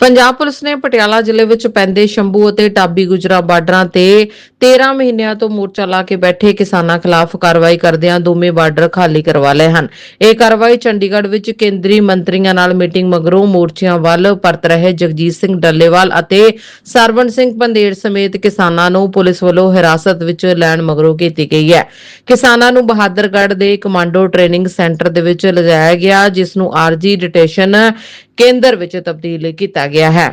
Punjab police ਨੇ ਪਟਿਆਲਾ ਜ਼ਿਲ੍ਹੇ ਵਿੱਚ ਪੈਂਦੇ ਸ਼ੰਭੂ ਅਤੇ ਟਾਬੀ ਗੁਜਰਾ ਬਾਰਡਰਾਂ ਤੇ 13 ਮਹੀਨਿਆਂ ਤੋਂ ਮੋਰਚਾ ਲਾ ਕੇ ਬੈਠੇ ਕਿਸਾਨਾਂ ਖਿਲਾਫ ਕਾਰਵਾਈ ਕਰਦਿਆਂ ਦੋਵੇਂ ਬਾਰਡਰ ਖਾਲੀ ਕਰਵਾ ਲਏ ਹਨ। ਇਹ ਕਾਰਵਾਈ ਚੰਡੀਗੜ੍ਹ ਵਿੱਚ ਕੇਂਦਰੀ ਮੰਤਰੀਆਂ ਨਾਲ ਮੀਟਿੰਗ ਮਗਰੋਂ ਮੋਰਚਿਆਂ ਵੱਲ ਪਰਤ ਰਹੇ ਜਗਜੀਤ ਸਿੰਘ ਡੱਲੇਵਾਲ ਅਤੇ ਸਰਵਣ ਸਿੰਘ ਪੰਦੇੜ ਸਮੇਤ ਕਿਸਾਨਾਂ ਨੂੰ ਪੁਲਿਸ ਵੱਲੋਂ ਹਿਰਾਸਤ ਵਿੱਚ ਲੈਣ ਮਗਰੋਂ ਕੀਤੀ ਗਈ ਹੈ। ਕਿਸਾਨਾਂ ਨੂੰ ਬਹਾਦਰਗੜ੍ਹ ਦੇ ਕਮਾਂਡੋ ਟ੍ਰੇਨਿੰਗ ਸੈਂਟਰ ਦੇ ਵਿੱਚ ਲਿਜਾਇਆ ਗਿਆ, ਜਿਸ ਨੂੰ ਆਰਜੀ ਡਿਟੇਸ਼ਨ ਕੇਂਦਰ ਵਿੱਚ ਤਬਦੀਲ ਕੀਤਾ ਗਿਆ ਹੈ।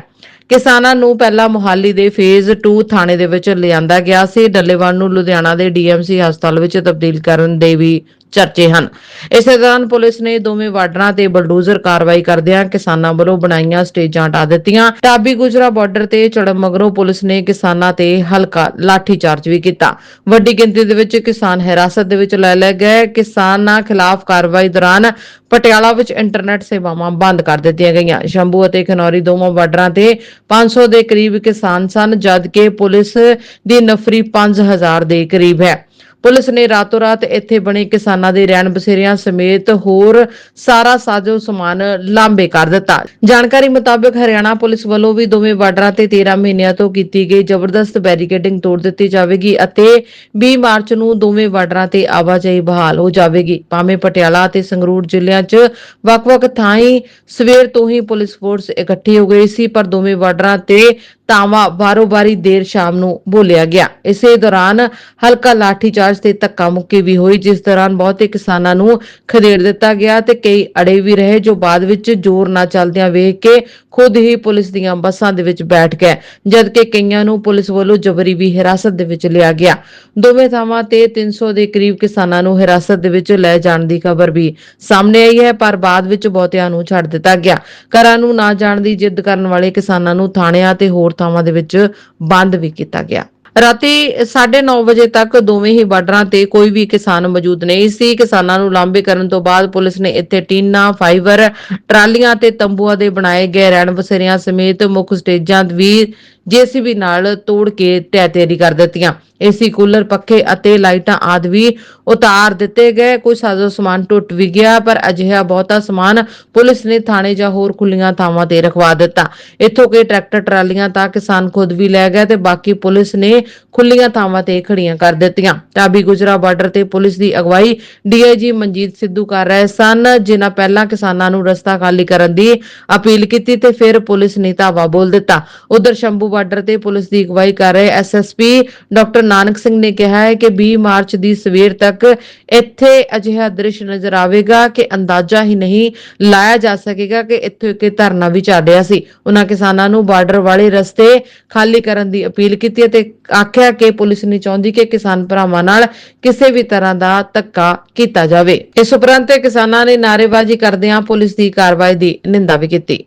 ਕਿਸਾਨਾਂ ਨੂੰ ਪਹਿਲਾਂ ਮੁਹਾਲੀ ਦੇ ਫੇਜ਼ 2 ਥਾਣੇ ਦੇ ਵਿੱਚ ਲਿਆਂਦਾ ਗਿਆ ਸੀ। ਡੱਲੇਵਾਲ ਨੂੰ ਲੁਧਿਆਣਾ ਦੇ ਡੀਐਮਸੀ ਹਸਪਤਾਲ ਵਿੱਚ ਤਬਦੀਲ ਕਰਨ ਦੇ ਵੀ ਚਰਚੇ ਹਨ। ਇਸੇ ਦੌਰਾਨ ਪੁਲਿਸ ਨੇ ਦੋਵੇਂ ਵਾਰਡਰਾਂ ਤੇ ਬਲਡੋਜ਼ਰ ਕਾਰਵਾਈ ਕਰਦਿਆਂ ਕਿਸਾਨਾਂ ਵੱਲੋਂ ਬਣਾਈਆਂ ਸਟੇਜਾਂ ਹਟਾ ਦਿੱਤੀਆਂ। ਟਾਬੀ ਗੁਜਰਾ ਬਾਰਡਰ ਤੇ ਚੜ੍ਹਨ ਮਗਰੋਂ ਪੁਲਿਸ ਨੇ ਕਿਸਾਨਾਂ ਤੇ ਹਲਕਾ ਲਾਠੀ ਚਾਰਜ ਵੀ ਕੀਤਾ। ਵੱਡੀ ਗਿਣਤੀ ਦੇ ਵਿੱਚ ਕਿਸਾਨ ਹਿਰਾਸਤ ਦੇ ਵਿੱਚ ਲੈ ਲਏ ਗਏ। ਕਿਸਾਨਾਂ ਖਿਲਾਫ ਕਾਰਵਾਈ ਦੌਰਾਨ ਪਟਿਆਲਾ ਵਿੱਚ ਇੰਟਰਨੈਟ ਸੇਵਾਵਾਂ ਬੰਦ ਕਰ ਦਿੱਤੀਆਂ ਗਈਆਂ। ਸ਼ੰਭੂ ਅਤੇ ਖਨੌਰੀ ਦੋਵਾਂ ਬਾਰਡਰਾਂ ਤੇ 500 ਦੇ ਕਰੀਬ ਕਿਸਾਨ ਸਨ ਜਦਕਿ ਪੁਲਿਸ ਦੀ ਨਫਰੀ 5000 ਦੇ ਕਰੀਬ ਹੈ। ਪੁਲਿਸ ਨੇ ਰਾਤੋਂ ਰਾਤ ਇੱਥੇ ਬਣੇ ਕਿਸਾਨਾਂ ਦੇ ਰਹਿਣ ਬਸੇਰਿਆਂ ਸਮੇਤ ਹੋਰ ਸਾਰਾ ਸਾਜੋ ਸਮਾਨ ਲਾਂਬੇ ਕਰ ਦਿੱਤਾ। ਜਾਣਕਾਰੀ ਮੁਤਾਬਕ ਹਰਿਆਣਾ ਪੁਲਿਸ ਵੱਲੋਂ ਵੀ ਦੋਵੇਂ ਬਾਰਡਰਾਂ ਤੇ 13 ਮਹੀਨਿਆਂ ਤੋਂ ਕੀਤੀ ਗਈ ਜ਼ਬਰਦਸਤ ਬੈਰੀਕੇਡਿੰਗ ਤੋੜ ਦਿੱਤੀ ਜਾਵੇਗੀ ਅਤੇ 20 ਮਾਰਚ ਨੂੰ ਦੋਵੇਂ ਬਾਰਡਰਾਂ ਤੇ ਆਵਾਜਾਈ ਬਹਾਲ ਹੋ ਜਾਵੇਗੀ। ਭਾਵੇਂ ਪਟਿਆਲਾ ਅਤੇ ਸੰਗਰੂਰ ਜ਼ਿਲ੍ਹਿਆਂ 'ਚ ਵੱਖ-ਵੱਖ ਥਾਈਂ ਸਵੇਰ ਤੋਂ ਹੀ ਪੁਲਿਸ ਫੋਰਸ ਇਕੱਠੀ ਹੋ ਗਈ ਸੀ, ਪਰ ਦੋਵੇਂ ਬਾਰਡਰਾਂ ਤੇ ਤਾਵਾ ਬਾਰੋ-ਬਾਰੀ ਦੇਰ ਸ਼ਾਮ ਨੂੰ ਬੋਲਿਆ ਗਿਆ। ਇਸੇ ਦੌਰਾਨ ਹਲਕਾ ਲਾਠੀ ਤੇ ਧੱਕਾ ਮੁੱਕੀ ਵੀ ਹੋਈ, ਜਿਸ ਦੌਰਾਨ ਬਹੁਤੇ ਕਿਸਾਨਾਂ ਨੂੰ ਖਦੇੜ ਦਿੱਤਾ ਗਿਆ ਤੇ ਕਈ ਅੜੇ ਵੀ ਰਹੇ, ਜੋ ਬਾਅਦ ਵਿੱਚ ਜ਼ੋਰ ਨਾ ਚੱਲਦਿਆਂ ਵੇਖ ਕੇ ਖੁਦ ਹੀ ਪੁਲਿਸ ਦੀਆਂ ਬੱਸਾਂ ਦੇ ਵਿੱਚ ਬੈਠ ਗਏ, ਜਦਕਿ ਕਈਆਂ ਨੂੰ ਪੁਲਿਸ ਵੱਲੋਂ ਜਬਰੀ ਵੀ ਹਿਰਾਸਤ ਦੇ ਵਿੱਚ ਲਿਆ ਗਿਆ। ਦੋਵੇਂ ਥਾਵਾਂ ਤੇ 300 ਦੇ ਕਰੀਬ ਕਿਸਾਨਾਂ ਨੂੰ ਹਿਰਾਸਤ ਦੇ ਵਿੱਚ ਲੈ ਜਾਣ ਦੀ ਖਬਰ ਵੀ ਸਾਹਮਣੇ ਆਈ ਹੈ, ਪਰ ਬਾਅਦ ਵਿੱਚ ਬਹੁਤਿਆਂ ਨੂੰ ਛੱਡ ਦਿੱਤਾ ਗਿਆ। ਘਰਾਂ ਨੂੰ ਨਾ ਜਾਣ ਦੀ ਜਿੱਦ ਕਰਨ ਵਾਲੇ ਕਿਸਾਨਾਂ ਨੂੰ ਥਾਣਿਆਂ ਤੇ ਹੋਰ ਥਾਵਾਂ ਦੇ ਵਿੱਚ ਬੰਦ ਵੀ ਕੀਤਾ ਗਿਆ। ਰਾਤੀ 9:30 ਵਜੇ ਤੱਕ ਦੋਵੇਂ ਹੀ ਬਾਰਡਰਾਂ ਤੇ ਕੋਈ ਵੀ ਕਿਸਾਨ ਮੌਜੂਦ ਨਹੀਂ ਸੀ। ਕਿਸਾਨਾਂ ਨੂੰ ਲਾਂਬੇ ਕਰਨ ਤੋਂ ਬਾਅਦ ਪੁਲਿਸ ਨੇ ਇੱਥੇ ਟੀਨਾ, ਫਾਈਬਰ ਟਰਾਲੀਆਂ ਤੇ ਤੰਬੂਆਂ ਦੇ ਬਣਾਏ ਗਏ ਰਹਿਣ ਬਸੇਰਿਆਂ ਸਮੇਤ ਮੁੱਖ ਸਟੇਜਾਂ ਵੀ ਜੀਸੀਬੀ ਨਾਲ ਤੋੜ ਕੇ ਢਹਿ ਢੇਰੀ ਕਰ ਦਿੱਤੀਆਂ। ਏਸੀ ਕੂਲਰ, ਪੱਖੇ ਅਤੇ ਲਾਈਟਾਂ ਆਦਿ ਵੀ ਉਤਾਰ ਦਿੱਤੇ ਗਏ। ਕੁਝ ਸਾਜ਼ੋ ਸਮਾਨ ਟੁੱਟ ਵੀ ਗਿਆ, ਪਰ ਅਜਿਹਾ ਬਹੁਤਾ ਸਮਾਨ ਪੁਲਿਸ ਨੇ ਥਾਣੇ ਜਾਂ ਹੋਰ ਖੁੱਲੀਆਂ ਥਾਵਾਂ ਤੇ ਰਖਵਾ ਦਿੱਤਾ। ਇੱਥੋਂ ਕੇ ਟਰੈਕਟਰ, ਟਰਾਲੀਆਂ ਤਾਂ ਕਿਸਾਨ ਖੁਦ ਵੀ ਲੈ ਗਏ ਤੇ ਬਾਕੀ ਪੁਲਿਸ ਨੇ ਖੁੱਲੀਆਂ ਥਾਵਾਂ ਤੇ ਖੜੀਆਂ ਕਰ ਦਿੱਤੀਆਂ। ਟਾਬੀ ਗੁਜਰਾ ਬਾਰਡਰ ਤੇ ਪੁਲਿਸ ਦੀ ਅਗਵਾਈ ਡੀਆਈਜੀ ਮਨਜੀਤ ਸਿੱਧੂ ਕਰ ਰਹੇ ਸਨ, ਜਿਨ੍ਹਾਂ ਪਹਿਲਾਂ ਕਿਸਾਨਾਂ ਨੂੰ ਰਸਤਾ ਖਾਲੀ ਕਰਨ ਦੀ ਅਪੀਲ ਕੀਤੀ ਤੇ ਫਿਰ ਪੁਲਿਸ ਨੇ ਧਾਵਾ ਬੋਲ ਦਿੱਤਾ। ਉਧਰ ਸ਼ੰਭੂ ਬਾਰਡਰ ਤੇ ਪੁਲਿਸ ਦੀ ਅਗਵਾਈ ਕਰ ਰਹੇ ਐਸਐਸਪੀ ਡਾਕਟਰ ਨਾਨਕ ਸਿੰਘ ਨੇ ਕਿਹਾ ਹੈ ਕਿ 20 ਮਾਰਚ ਦੀ ਸਵੇਰ ਤੱਕ ਇੱਥੇ ਅਜਿਹਾ ਦ੍ਰਿਸ਼ ਨਜ਼ਰ ਆਵੇਗਾ ਕਿ ਅੰਦਾਜ਼ਾ ਹੀ ਨਹੀਂ ਲਾਇਆ ਜਾ ਸਕੇਗਾ ਕਿ ਇੱਥੇ ਇੱਕ ਧਰਨਾ ਵੀ ਚੱਲ ਰਿਹਾ ਸੀ। ਉਹਨਾਂ ਕਿਸਾਨਾਂ ਨੂੰ ਬਾਰਡਰ ਵਾਲੇ ਰਸਤੇ ਖਾਲੀ ਕਰਨ ਦੀ ਅਪੀਲ ਕੀਤੀ ਤੇ ਆਖਿਆ ਕਿ ਪੁਲਿਸ ਨਹੀਂ ਚਾਹੁੰਦੀ ਕਿ ਕਿਸਾਨ ਭਰਾਵਾਂ ਨਾਲ ਕਿਸੇ ਵੀ ਤਰ੍ਹਾਂ ਦਾ ਧੱਕਾ ਕੀਤਾ ਜਾਵੇ। ਇਸ ਉਪਰੰਤ ਕਿਸਾਨਾਂ ਨੇ ਨਾਅਰੇਬਾਜ਼ੀ ਕਰਦਿਆਂ ਪੁਲਿਸ ਦੀ ਕਾਰਵਾਈ ਦੀ ਨਿੰਦਾ ਵੀ ਕੀਤੀ।